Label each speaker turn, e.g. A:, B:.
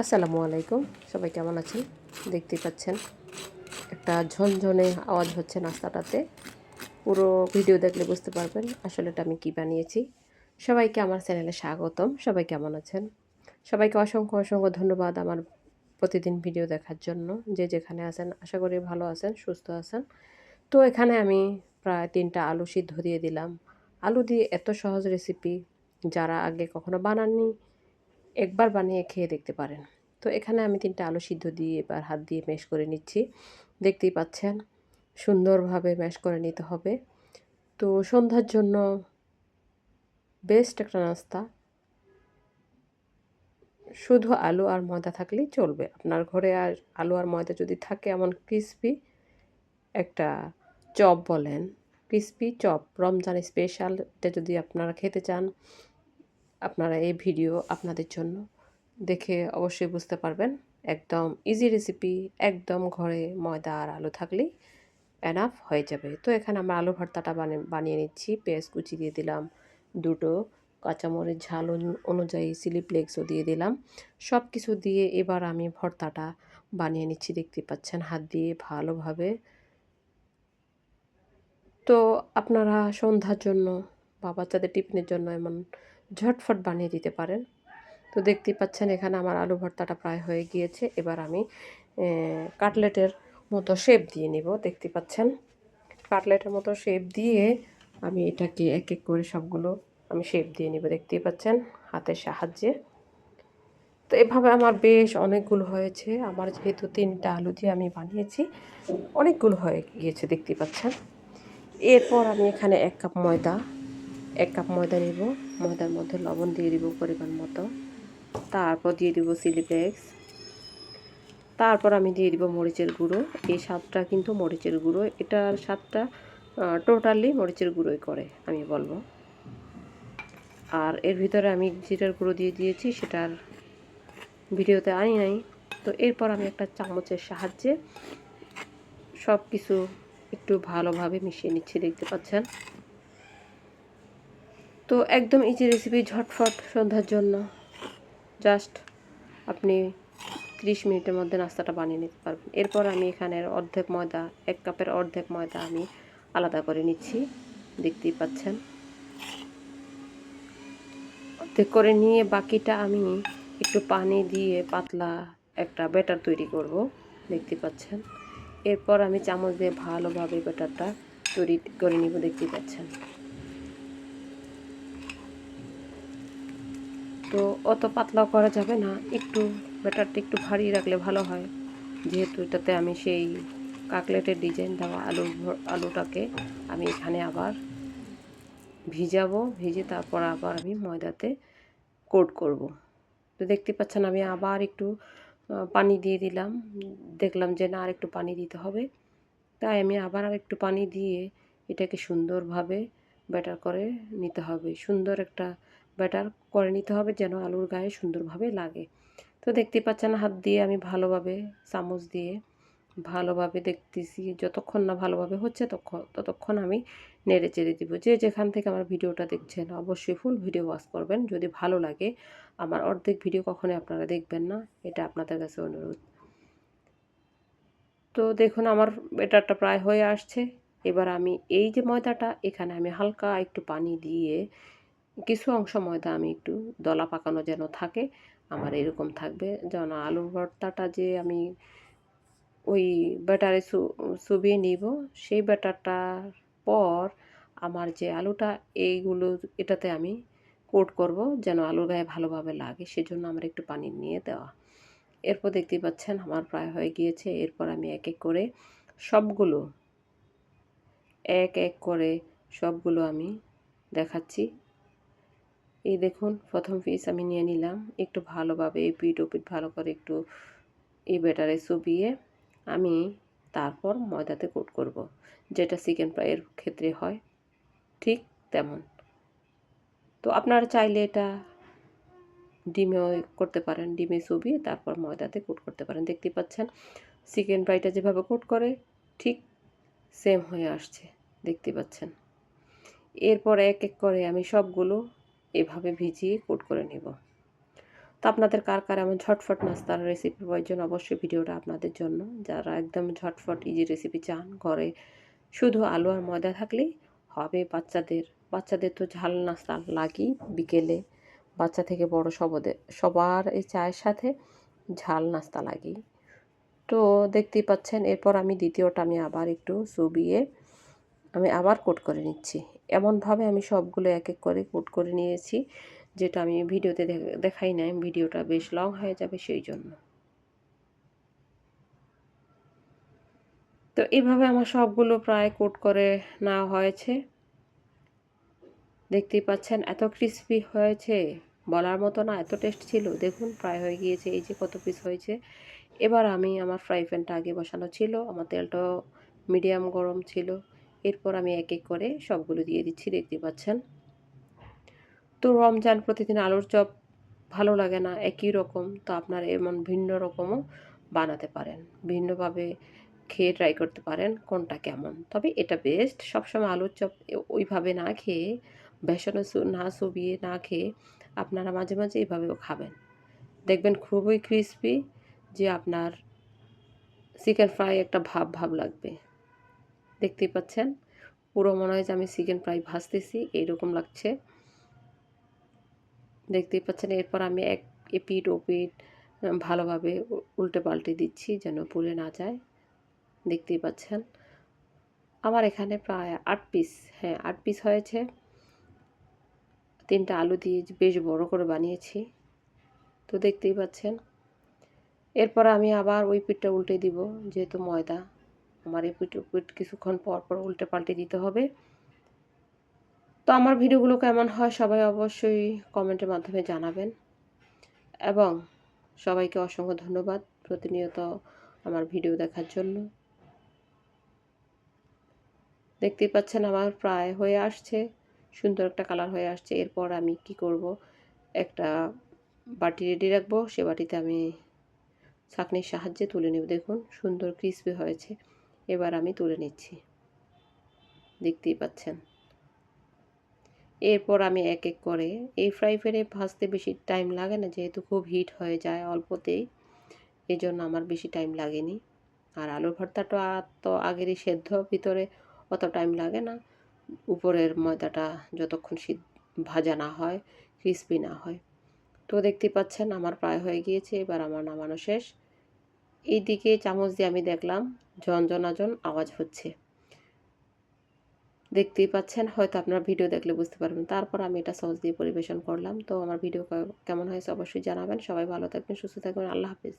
A: আসসালামু আলাইকুম। সবাই কেমন আছেন? দেখতে পাচ্ছেন একটা ঝনঝনে আওয়াজ হচ্ছে নাস্তাটাতে। পুরো ভিডিও দেখলে বুঝতে পারবেন আসলে এটা আমি কী বানিয়েছি। সবাইকে আমার চ্যানেলে স্বাগতম। সবাই কেমন আছেন? সবাইকে অসংখ্য অসংখ্য ধন্যবাদ আমার প্রতিদিন ভিডিও দেখার জন্য। যে যেখানে আছেন, আশা করি ভালো আছেন, সুস্থ আছেন। তো এখানে আমি প্রায় তিনটা আলু সিদ্ধ দিয়ে দিলাম। আলু দিয়ে এত সহজ রেসিপি যারা আগে কখনো বানাননি একবার বানিয়ে খেয়ে দেখতে পারেন। তো এখানে আমি তিনটা আলু সিদ্ধ দিয়ে এবার হাত দিয়ে ম্যাশ করে নিচ্ছি। দেখতেই পাচ্ছেন, সুন্দরভাবে ম্যাশ করে নিতে হবে। তো সন্ধ্যার জন্য বেস্ট একটা নাস্তা। শুধু আলু আর ময়দা থাকলেই চলবে। আপনার ঘরে আর আলু আর ময়দা যদি থাকে, এমন ক্রিসপি একটা চপ বলেন ক্রিসপি চপ, রমজান স্পেশাল এটা যদি আপনারা খেতে চান আপনারা এই ভিডিও আপনাদের জন্য দেখে অবশ্যই বুঝতে পারবেন। একদম ইজি রেসিপি একদম ঘরে ময়দা আর আলু থাকলেই এনাফ হয়ে যাবে। তো এখানে আমরা আলু ভর্তাটা বানিয়ে বানিয়ে নিচ্ছি। পেঁয়াজ কুচি দিয়ে দিলাম দুটো, কাঁচামরিচ ঝাল অনুযায়ী চিলি ফ্লেক্সও দিয়ে দিলাম। সব কিছু দিয়ে এবার আমি ভর্তাটা বানিয়ে নিচ্ছি দেখতে পাচ্ছেন হাত দিয়ে ভালোভাবে। তো আপনারা সন্ধ্যার জন্য বা বাচ্চাদের টিফিনের জন্য এমন ঝটফট বানিয়ে দিতে পারেন। তো দেখতেই পাচ্ছেন এখানে আমার আলু ভর্তাটা প্রায় হয়ে গিয়েছে। এবার আমি কাটলেটের মতো শেপ দিয়ে নিব। দেখতে পাচ্ছেন? কাটলেটের মতো শেপ দিয়ে আমি এটাকে এক এক করে সবগুলো আমি শেপ দিয়ে নিব। দেখতেই পাচ্ছেন? হাতের সাহায্যে। তো এভাবে আমার বেশ অনেকগুলো হয়েছে। আমার যেহেতু তিনটা আলু দিয়ে আমি বানিয়েছি, অনেকগুলো হয়ে গিয়েছে। দেখতে পাচ্ছেন? এরপর আমি এখানে এক কাপ ময়দা এক কাপ ময়দা নিব, ময়দার মধ্যে লবণ দিয়ে দিব পরিমাণ মতো। তারপর দিয়ে দিব চিলি ফ্লেক্স। তারপর আমি দিয়ে দিব মরিচের গুঁড়ো। এই স্বাদটা কিন্তু মরিচের গুঁড়ো। এটার স্বাদটা টোটালি মরিচের গুঁড়োই করে, আমি বলব। আর এর ভিতরে আমি জিরার গুঁড়ো দিয়ে দিয়েছি, সেটার ভিডিওতে আনি নাই। তো এরপর আমি একটা চামচের সাহায্যে সব কিছু একটু ভালোভাবে মিশিয়ে নিচ্ছি, দেখতে পাচ্ছেন? তো একদম ইজি রেসিপি ঝটফট সন্ধ্যার জন্য। জাস্ট আপনি ত্রিশ মিনিটের মধ্যে নাস্তাটা বানিয়ে নিতে পারবেন। এরপর আমি এখানের অর্ধেক ময়দা, এক কাপের অর্ধেক ময়দা আমি আলাদা করে নিচ্ছি। দেখতেই পাচ্ছেন। অর্ধেক করে নিয়ে বাকিটা আমি একটু পানি দিয়ে পাতলা একটা ব্যাটার তৈরি করব। দেখতে পাচ্ছেন। এরপর আমি চামচ দিয়ে ভালোভাবে ব্যাটারটা তৈরি করে নিব। দেখতে পাচ্ছেন। তো অত পাতলাও করা যাবে না। একটু ব্যাটারটা একটু ভারী রাখলে ভালো হয়। যেহেতু এটাতে আমি সেই কাকলেটের ডিজাইন দেওয়া আলু আলুটাকে আমি এখানে আবার ভিজাবো, ভিজে তারপর আবার আমি ময়দাতে কোট করব। তো দেখতে পাচ্ছেন আমি আবার একটু পানি দিয়ে দিলাম। দেখলাম যে না আর একটু পানি দিতে হবে। তাই আমি আবার আর একটু পানি দিয়ে এটাকে সুন্দরভাবে ব্যাটার করে নিতে হবে। সুন্দর একটা ব্যাটার করে নিতে হবে যেন আলুর গায়ে সুন্দরভাবে লাগে। তো দেখতে পাচ্ছেন হাত দিয়ে আমি ভালোভাবে চামচ দিয়ে ভালোভাবে দেখতেছি, যতক্ষণ না ভালোভাবে হচ্ছে ততক্ষণ আমি নেড়ে চেড়ে দিব। যে যেখান থেকে আমার ভিডিওটা দেখছেন অবশ্যই ফুল ভিডিও ওয়াচ করবেন। যদি ভালো লাগে আমার অর্ধেক ভিডিও কখনোই আপনারা দেখবেন না, এটা আপনাদের কাছে অনুরোধ। তো দেখুন আমার বেটারটা প্রায় হয়ে আসছে। এবার আমি এই যে ময়দাটা, এখানে আমি হালকা একটু পানি দিয়ে কিছু অংশ ময়দা আমি একটু দলা পাকানো যেন থাকে, আমার এরকম থাকবে। যেন আলুর ভর্তাটা যে আমি ওই ব্যাটারে চুবিয়ে নিব, সেই ব্যাটারটার পর আমার যে আলুটা, এইগুলো এটাতে আমি কোট করব যেন আলুর গায়ে ভালোভাবে লাগে, সেজন্য আমার একটু পানি নিয়ে দেওয়া। এরপর দেখতেই পাচ্ছেন আমার প্রায় হয়ে গিয়েছে। এরপর আমি এক এক করে সবগুলো, এক এক করে সবগুলো আমি দেখাচ্ছি। এই দেখুন, প্রথম পিস আমি নিয়ে নিলাম। একটু ভালোভাবে এই পিঠ ও পিঠ ভালো করে একটু এই ব্যাটারে চুবিয়ে আমি তারপর ময়দাতে কোট করব। যেটা চিকেন ফ্রাইয়ের ক্ষেত্রে হয়। ঠিক তেমন। তো আপনারা চাইলে এটা ডিমেও করতে পারেন, ডিমে চুবিয়ে তারপর ময়দাতে কোট করতে পারেন। দেখতে পাচ্ছেন চিকেন ফ্রাইটা যেভাবে কোট করে, ঠিক সেম হয়ে আসছে। দেখতে পাচ্ছেন। এরপর এক এক করে আমি সবগুলো এভাবে ভিজিয়ে কোট করে নেব। তো আপনাদের কার কার এমন ঝটফট নাস্তার রেসিপি প্রয়োজন অবশ্যই ভিডিওটা আপনাদের জন্য। যারা একদম ঝটফট ইজি রেসিপি চান, ঘরে শুধু আলু আর ময়দা থাকলেই হবে বাচ্চাদের। বাচ্চাদের তো ঝাল নাস্তা লাগি বিকেলে। বাচ্চা থেকে বড় সবদের, সবার এই চায়ের সাথে ঝাল নাস্তা লাগি তো দেখতেই পাচ্ছেন, এরপর আমি দ্বিতীয়টা আমি আবার একটু চুবিয়ে আমি আবার কোট করে নিচ্ছি। এমনভাবে আমি সবগুলো এক এক করে কোট করে নিয়েছি, যেটা আমি ভিডিওতে দেখাই নাই। ভিডিওটা বেশ লং হয়ে যাবে সেই জন্য তো এইভাবে আমার সবগুলো প্রায় কোট করে নেওয়া হয়েছে। দেখতেই পাচ্ছেন, এত ক্রিসপি হয়েছে। বলার মতো না, এত টেস্ট ছিল। দেখুন, প্রায় হয়ে গিয়েছে, এই যে কত পিস হয়েছে। এবার আমি আমার ফ্রাই প্যানটা আগে বসানো ছিল, আমার তেলটাও মিডিয়াম গরম ছিল। এরপর আমি এক এক করে সবগুলো দিয়ে দিচ্ছি, দেখতে পাচ্ছেন। তো রমজান প্রতিদিন আলুর চপ ভালো লাগে না, একই রকম, তো আপনার এমন ভিন্ন রকমও বানাতে পারেন, ভিন্নভাবে খেয়ে ট্রাই করতে পারেন কোনটা কেমন। তবে এটা বেস্ট সবসময় আলুর চপ ওইভাবে না খেয়ে, বেসনে না চুবিয়ে না খেয়ে আপনারা মাঝে মাঝে এইভাবেও খাবেন। দেখবেন খুবই ক্রিসপি যে আপনার চিকেন ফ্রাই একটা ভাব ভাব লাগবে। দেখতেই পাচ্ছেন। পুরো মনে হয় যে আমি চিকেন ফ্রাই ভাজতেছি, এইরকম লাগছে। দেখতেই পাচ্ছেন, এরপর আমি এক এপিট ওপিট ভালোভাবে উল্টে পাল্টে দিচ্ছি যেন পুড়ে না যায়। দেখতেই পাচ্ছেন, আমার এখানে প্রায় আট পিস হ্যাঁ আট পিস হয়েছে। তিনটা আলু দিয়ে বেশ বড় করে বানিয়েছি। তো দেখতেই পাচ্ছেন, এরপর আমি আবার ওই পিঠটা উল্টে দিব, যেহেতু ময়দা। আমার এই পিঠ পিঠ কিছুক্ষণ পর পর উল্টে পাল্টে দিতে হবে। তো আমার ভিডিওগুলো কেমন হয় সবাই অবশ্যই কমেন্টের মাধ্যমে জানাবেন। এবং সবাইকে অসংখ্য ধন্যবাদ প্রতিনিয়ত আমার ভিডিও দেখার জন্য। দেখতেই পাচ্ছেন আমার প্রায় হয়ে আসছে, সুন্দর একটা কালার হয়ে আসছে। এরপর আমি কি করব? একটা বাটি রেডি রাখব। সে বাটিতে আমি ছাঁকনির সাহায্যে তুলে নেব। দেখুন, সুন্দর ক্রিসপি হয়েছে। এবার আমি তুলে নিচ্ছি। দেখতেই পাচ্ছেন। এরপর আমি এক এক করে এই ফ্রাই প্যানে ভাজতে বেশি টাইম লাগে না, যেহেতু খুব হিট হয়ে যায় অল্পতেই এই জন্য আমার বেশি টাইম লাগেনি। আর আলুর ভর্তাটা তো আগেরই সেদ্ধ, ভিতরে অত টাইম লাগে না। উপরের ময়দাটা যতক্ষণ ভাজা না হয়, ক্রিসপি না হয়। তো দেখতে পাচ্ছেন, আমার প্রায় হয়ে গিয়েছে, এবার আমার নামানো শেষ। এই দিকে চামচ দিয়ে আমি দেখলাম ঝনঝনাজন আওয়াজ হচ্ছে। দেখতেই পাচ্ছেন, হয়তো আপনারা ভিডিও দেখলে বুঝতে পারবেন। তারপর আমি এটা সহজ দিয়ে পরিবেশন করলাম। তো আমার ভিডিও কেমন হয়েছে অবশ্যই জানাবেন। সবাই ভালো থাকবেন, সুস্থ থাকবেন। আল্লাহ হাফিজ।